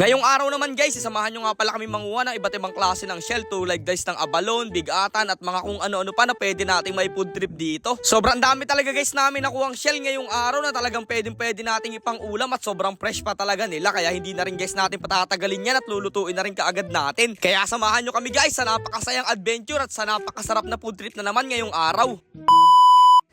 Ngayong araw naman guys, isamahan nyo nga pala kami manguha ng iba't ibang klase ng shell tulad guys ng abalon, bigatan at mga kung ano-ano pa na pwede nating may food trip dito. Sobrang dami talaga guys namin nakuhang shell ngayong araw na talagang pwedeng pwede nating ipang ulam at sobrang fresh pa talaga nila kaya hindi na rin guys natin patatagalin yan at lulutuin na rin kaagad natin. Kaya samahan nyo kami guys sa napakasayang adventure at sa napakasarap na food trip na naman ngayong araw.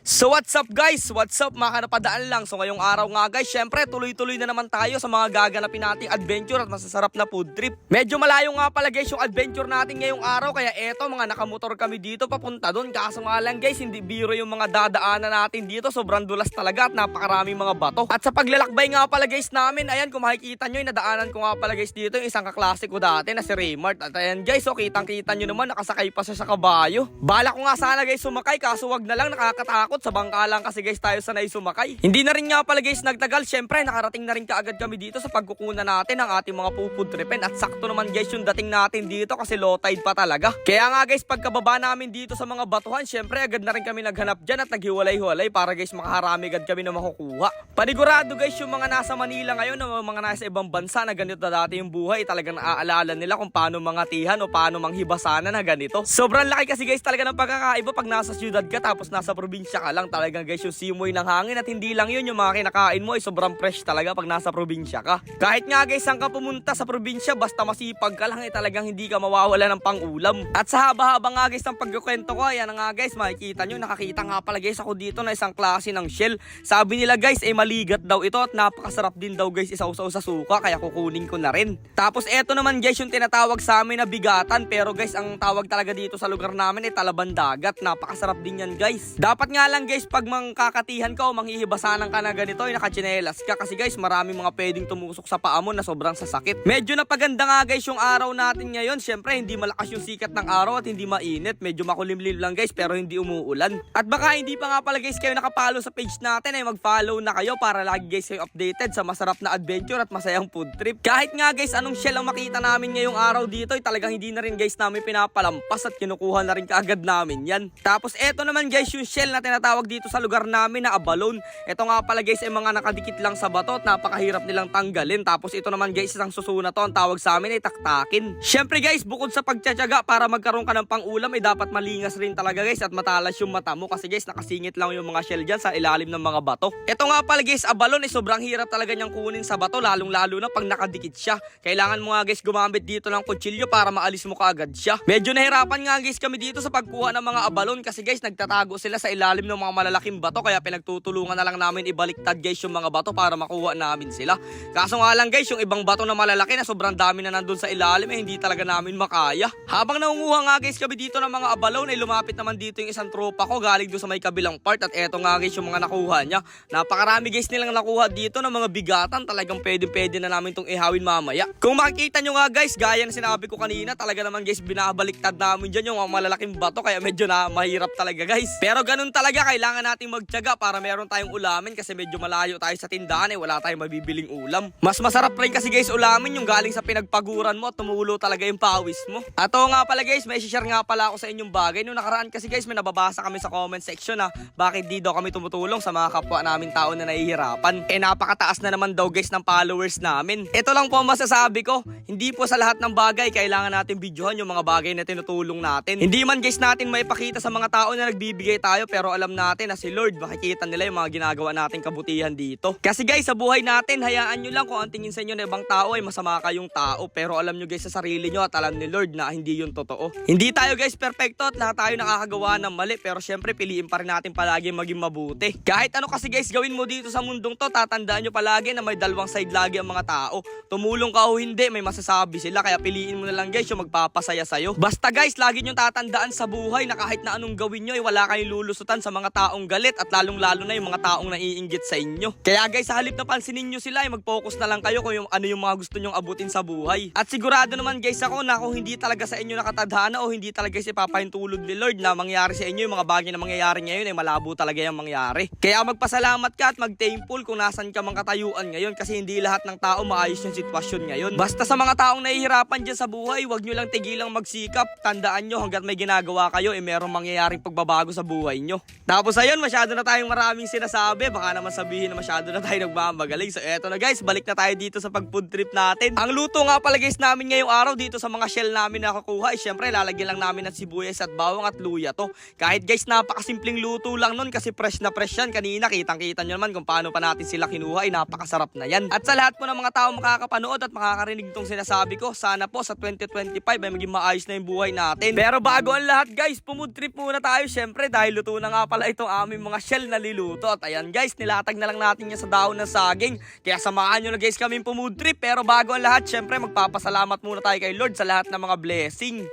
So what's up guys? What's up mga kanapadaan lang? So ngayong araw nga guys, syempre tuloy-tuloy na naman tayo sa mga gaganapin nating adventure at masasarap na food trip. Medyo malayo nga pala guys yung adventure natin ngayong araw kaya eto mga nakamotor kami dito papunta doon. Kaso nga lang guys, hindi biro yung mga dadaanan natin dito. Sobrang dulas talaga at napakaraming mga bato. At sa paglalakbay nga pala guys namin, ayan kung makikita nyo, nadaanan ko nga pala guys dito yung isang kaklase ko dati na si Raymart. At ayan guys, so kitang-kita nyo naman nakasakay pa siya sa kabayo. Bala ko nga sana guys sumakay kaso wag na lang nakakatakot sa bangka lang kasi guys tayo sanay sumakay. Hindi na rin nga pala guys nagtagal. Syempre nakarating na rin kaagad kami dito sa pagkukunan natin ng ating mga pupud tripen at sakto naman guys yung dating natin dito kasi low tide pa talaga. Kaya nga guys pagkababa namin dito sa mga batuhan syempre agad na rin kami naghanap dyan at naghiwalay-hiwalay para guys makaharami agad kami na makukuha. Panigurado guys yung mga nasa Manila ngayon o mga nasa ibang bansa na ganito na dati yung buhay talagang naaalala nila kung paano mangatihan o paano manghibasanan na ganito. Sobrang laki kasi guys talaga ng pagkakaiba pag nasa syudad ka tapos nasa probinsya ka lang talagang guys yung simoy ng hangin at hindi lang yun yung mga kinakain mo ay sobrang fresh talaga pag nasa probinsya ka. Kahit nga guys saan ka pumunta sa probinsya basta masipag ka lang ay talagang hindi ka mawawala ng pangulam. At sa haba-haba nga guys ng pagkukwento ko ayan nga guys makikita nyo nakakita nga pala guys ako dito na isang klase ng shell. Sabi nila guys ay maligat daw ito at napakasarap din daw guys isaw-saw sa suka kaya kukunin ko na rin. Tapos eto naman guys yung tinatawag sa amin na bigatan pero guys ang tawag talaga dito sa lugar namin ay talaban dagat. Napakasarap din yan guys. Dapat nga lang guys pag mangkakatihan ka o manghihibasanan ka na ganito ay nakachinelas ka kasi guys marami mga pwedeng tumusok sa paa mo na sobrang sasakit. Medyo napaganda nga guys yung araw natin ngayon. Syempre hindi malakas yung sikat ng araw at hindi mainit. Medyo makulimlim lang guys pero hindi umuulan. At baka hindi pa nga pala guys kayo nakapalo sa page natin ay mag-follow na kayo para lagi guys kayo updated sa masarap na adventure at masayang food trip. Kahit nga guys anong shell ang makita namin ngayong araw dito ay talagang hindi na rin guys namin pinapalampas at kinukuha na rin kaagad namin yan. Tapos eto naman guys yung shell na tinatawag dito sa lugar namin na abalone. Ito nga pala guys ay mga nakadikit lang sa bato at napakahirap nilang tanggalin. Tapos ito naman guys isang susuna to ang tawag sa amin ay taktakin. Syempre guys bukod sa pagtsatsaga para magkaroon ka ng pangulam ay dapat malingas rin talaga guys at matalas yung mata mo kasi guys nakasingit lang yung mga shell dyan sa ilalim ng mga bato. Ito nga pala guys abalone ay sobrang hirap talaga niyang kunin sa bato lalong lalo na pag nakadikit siya. Kailangan mo nga guys gumamit dito ng kutsilyo para maalis mo kaagad siya. Medyo nahirapan nga guys kami dito sa pagkuha ng mga abalon kasi guys nagtatago sila sa ilalim ng mga malalaking bato kaya pinagtutulungan na lang namin ibaliktad guys yung mga bato para makuha namin sila. Kaso nga lang guys yung ibang bato na malalaki na sobrang dami na nandun sa ilalim eh hindi talaga namin makaya. Habang nangunguha nga guys kami dito ng mga abalon ay lumapit naman dito yung isang tropa ko galing doon sa may kabilang part at eto nga guys yung mga nakuha niya. Napakarami guys nilang nakuha dito ng mga bigatan talagang pwede pwede na namin tong ihawin mamaya. Kung makikita nyo nga guys gaya ng sinabi ko kanina talaga naman guys binabaliktad namin dyan yung mga malalaking bato kaya medyo na mahirap talaga guys. Pero ganun talaga kailangan nating magtyaga para meron tayong ulamin kasi medyo malayo tayo sa tindahan eh wala tayong mabibiling ulam. Mas masarap rin kasi guys ulamin yung galing sa pinagpaguran mo at tumulo talaga yung pawis mo. At oo nga pala guys may share nga pala ako sa inyong bagay. Nung nakaraan kasi guys may nababasa kami sa comment section na bakit di daw kami tumutulong sa mga kapwa namin tao na nahihirapan. Eh napakataas na naman daw guys ng followers namin. Ito lang po masasabi ko. Hindi po sa lahat ng bagay kailangan natin videohan yung mga bagay na tinutulong natin. Hindi man guys natin maipakita sa mga tao na nagbibigay tayo pero alam natin na si Lord makikita nila yung mga ginagawa nating kabutihan dito. Kasi guys sa buhay natin hayaan nyo lang kung ang tingin sa inyo ng ibang tao ay masama kayong tao pero alam nyo guys sa sarili nyo at alam ni Lord na hindi yun totoo. Hindi tayo guys perfecto at lahat tayo nakakagawa ng mali pero syempre piliin pa rin natin palagi maging mabuti. Kahit ano kasi guys gawin mo dito sa mundong to tatandaan nyo palagi na may dalawang side lagi ang mga tao. Tumulong ka o hindi may masasabi sila kaya piliin mo na lang guys yung magpapasaya sa'yo. Basta guys lagi nyo tatandaan sa buhay na kahit na anong gawin nyo ay wala kayong lulusutan sa mga taong galit at lalong lalo na yung mga taong naiinggit sa inyo. Kaya guys sa halip na pansinin nyo sila ay mag-focus na lang kayo kung yung, ano yung mga gusto nyong abutin sa buhay. At sigurado naman guys ako na kung hindi talaga sa inyo nakatadhana o hindi talaga si papahintulog ni Lord na mangyari sa inyo yung mga bagay na mangyayari ngayon ay malabo talaga yung mangyari. Kaya magpasalamat ka at mag-thankful kung nasan ka mang katayuan ngayon kasi hindi lahat ng tao maayos yung sitwasyon ngayon. Basta sa mga taong nahihirapan dyan sa buhay, wag nyo lang tigilang magsikap. Tandaan nyo hanggat may ginagawa kayo, eh merong mangyayaring pagbabago sa buhay nyo. Tapos ayun, masyado na tayong maraming sinasabi. Baka naman sabihin na masyado na tayo nagmamagaling. So eto na guys, balik na tayo dito sa pag-food trip natin. Ang luto nga pala guys namin ngayong araw dito sa mga shell namin na nakukuha. Eh, syempre, lalagyan lang namin ng sibuyas at bawang at luya to. Kahit guys, napakasimpleng luto lang nun kasi fresh na fresh yan. Kanina, kitang-kita nyo naman kung paano pa natin sila kinuha. Ay, napakasarap na yan. At sa lahat po ng mga tao makakapanood at makakarinig tong sinasabi ko, sana po sa 2025 ay maging maayos na yung buhay natin. Pero bago ang lahat guys, pumud trip muna tayo syempre dahil luto na nga pala itong aming mga shell na liluto. At ayan guys, nilatag na lang natin yan sa dahon ng saging. Kaya samahan nyo na guys kami trip. Pero bago ang lahat, syempre magpapasalamat muna tayo kay Lord sa lahat ng mga blessing.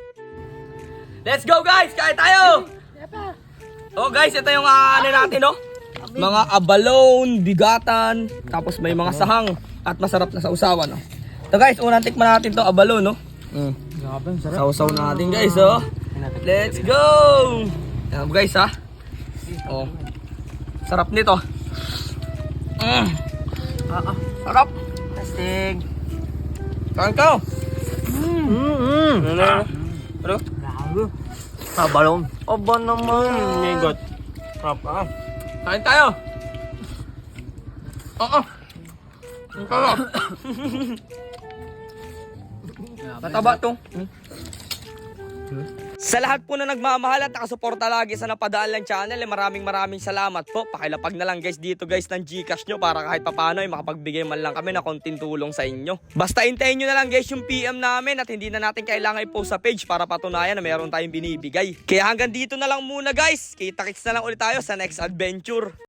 Let's go guys! Kaya tayo! Oh guys, ito yung ah, ano natin no? Mga abalone, bigatan, tapos may mga sahang at masarap na sausawan no. So guys, unang tikman natin to abalone no. Mm. Sausaw natin guys oh. Let's go! Yan guys ha. Oh. Sarap nito. Mm. Sarap. Testing. Kain ka. Mm-hmm. Ano? Ano? Gago. Sabalong. Aba naman. Migot. Sarap ah. Kain tayo. Oo. Ang sarap. Mataba to. Sa lahat po na nagmamahal at nakasuporta lagi sa napadaan lang channel, eh, maraming maraming salamat po. Pakilapag na lang guys dito guys ng Gcash nyo para kahit papano ay makapagbigay man lang kami na konting tulong sa inyo. Basta hintayin nyo na lang guys yung PM namin at hindi na natin kailangan i-post sa page para patunayan na meron tayong binibigay. Kaya hanggang dito na lang muna guys. Kita-kits na lang ulit tayo sa next adventure.